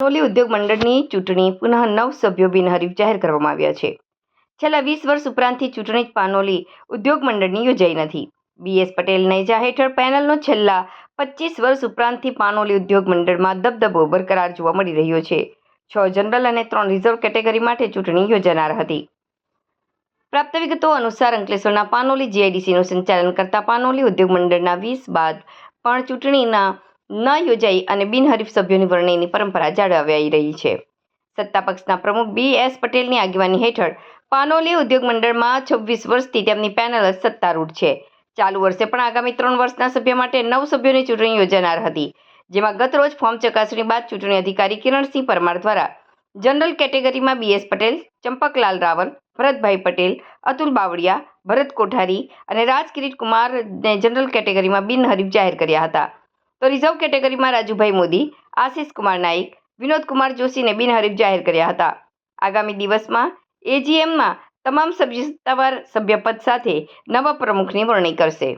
પાનોલી ઉદ્યોગ મંડળની ચૂંટણી પુનઃ નવ સભ્યો બિનહરીફ જાહેર કરવામાં આવ્યા છે. છેલ્લા વીસ વર્ષ ઉપરાંતથી ચૂંટણી પાનોલી ઉદ્યોગ મંડળની યોજાઈ નથી. બીએસ પટેલ નેજા હેઠળ પેનલનો છેલ્લા પચીસ વર્ષ ઉપરાંતથી પાનોલી ઉદ્યોગ મંડળમાં દબદબો બરકરાર જોવા મળી રહ્યો છે. છ જનરલ અને ત્રણ રિઝર્વ કેટેગરી માટે ચૂંટણી યોજાનાર હતી. પ્રાપ્ત વિગતો અનુસાર અંકલેશ્વરના પાનોલી જીઆઈડીસીનું સંચાલન કરતા પાનોલી ઉદ્યોગ મંડળના વીસ બાદ પણ ચૂંટણીના ન યોજાઈ અને બિનહરીફ સભ્યોની વરણીની પરંપરા જાળવાઈ રહી છે. સત્તા પક્ષના પ્રમુખ બી એસ પટેલની આગેવાની હેઠળ પાનોલી ઉદ્યોગ મંડળમાં છવ્વીસ વર્ષથી તેમની પેનલ સત્તારૂઢ છે. ચાલુ વર્ષે પણ આગામી ત્રણ વર્ષના સભ્ય માટે નવ સભ્યોની ચૂંટણી યોજાનાર હતી, જેમાં ગત રોજ ફોર્મ ચકાસણી બાદ ચૂંટણી અધિકારી કિરણસિંહ પરમાર દ્વારા જનરલ કેટેગરીમાં બીએસ પટેલ, ચંપકલાલ રાવલ, ભરતભાઈ પટેલ, અતુલ બાવળિયા, ભરત કોઠારી અને રાજ કિરીટ કુમારને જનરલ કેટેગરીમાં બિનહરીફ જાહેર કર્યા હતા. તો રિઝર્વ કેટેગરીમાં રાજુભાઈ મોદી, આશિષ કુમાર નાઇક, વિનોદ કુમાર જોશીને બિનહરીફ જાહેર કર્યા હતા. આગામી દિવસમાં એજીએમમાં તમામ સભ્યતાવાર સભ્યપદ સાથે નવા પ્રમુખની વરણી કરશે.